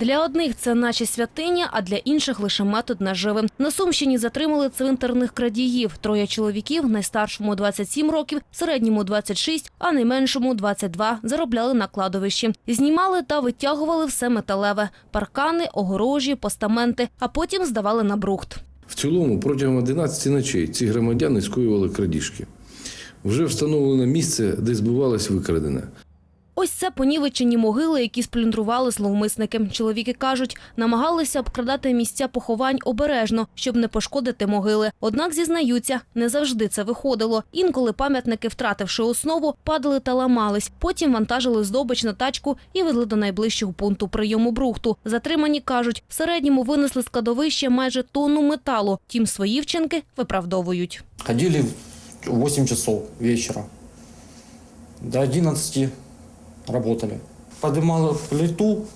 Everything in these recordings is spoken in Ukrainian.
Для одних це наче святиня, а для інших лише метод наживи. На Сумщині затримали цвинтарних крадіїв. Троє чоловіків, найстаршому 27 років, середньому 26, а найменшому 22, заробляли на кладовищі. Знімали та витягували все металеве – паркани, огорожі, постаменти, а потім здавали на брухт. В цілому протягом 11 ночей ці громадяни скоювали крадіжки. Вже встановлено місце, де збувалось викрадене. Ось це понівечені могили, які сплюндрували зловмисники. Чоловіки кажуть, намагалися обкрадати місця поховань обережно, щоб не пошкодити могили. Однак зізнаються, не завжди це виходило. Інколи пам'ятники, втративши основу, падали та ламались. Потім вантажили здобич на тачку і везли до найближчого пункту прийому брухту. Затримані кажуть, в середньому винесли з кладовища майже тонну металу. Тім свої вчинки виправдовують. Ходили в 8 часов вечера. До 11 работали. Поднимали плиту,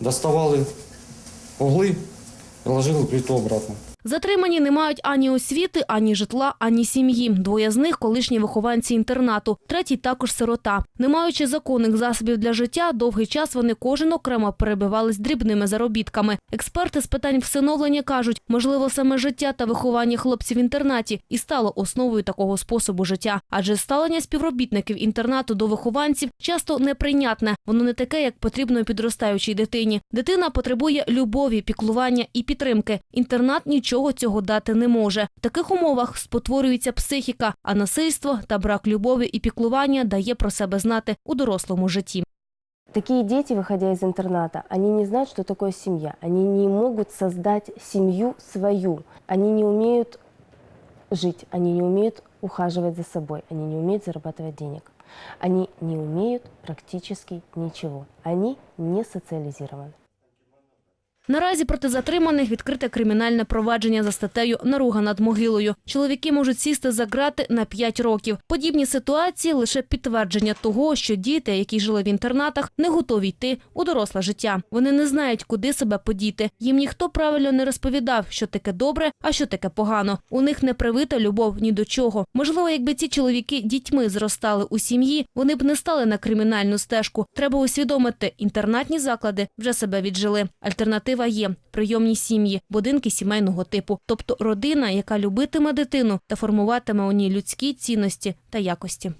доставали углы и ложили плиту обратно. Затримані не мають ані освіти, ані житла, ані сім'ї. Двоє з них – колишні вихованці інтернату, третій також сирота. Не маючи законних засобів для життя, довгий час вони кожен окремо перебивались дрібними заробітками. Експерти з питань всиновлення кажуть, можливо, саме життя та виховання хлопців в інтернаті і стало основою такого способу життя. Адже ставлення співробітників інтернату до вихованців часто неприйнятне. Воно не таке, як потрібно підростаючій дитині. Дитина потребує любові, піклування і підтримки. Інтернат нічого цього дати не може. В таких умовах спотворюється психіка, а насильство та брак любові і піклування дає про себе знати у дорослому житті. Такие дети, выходя из интерната, они не знают, что такое семья. Они не могут создать семью свою. Они не умеют жить, они не умеют ухаживать за собой, они не умеют зарабатывать денег. Они не умеют практически ничего. Они не социализированы. Наразі проти затриманих відкрите кримінальне провадження за статтею «Наруга над могилою». Чоловіки можуть сісти за ґрати на 5 років. Подібні ситуації – лише підтвердження того, що діти, які жили в інтернатах, не готові йти у доросле життя. Вони не знають, куди себе подіти. Їм ніхто правильно не розповідав, що таке добре, а що таке погано. У них не привита любов ні до чого. Можливо, якби ці чоловіки дітьми зростали у сім'ї, вони б не стали на кримінальну стежку. Треба усвідомити, інтернатні заклади вже себе віджили. Альтернатива є – прийомні сім'ї, будинки сімейного типу. Тобто родина, яка любитиме дитину та формуватиме у ній людські цінності та якості.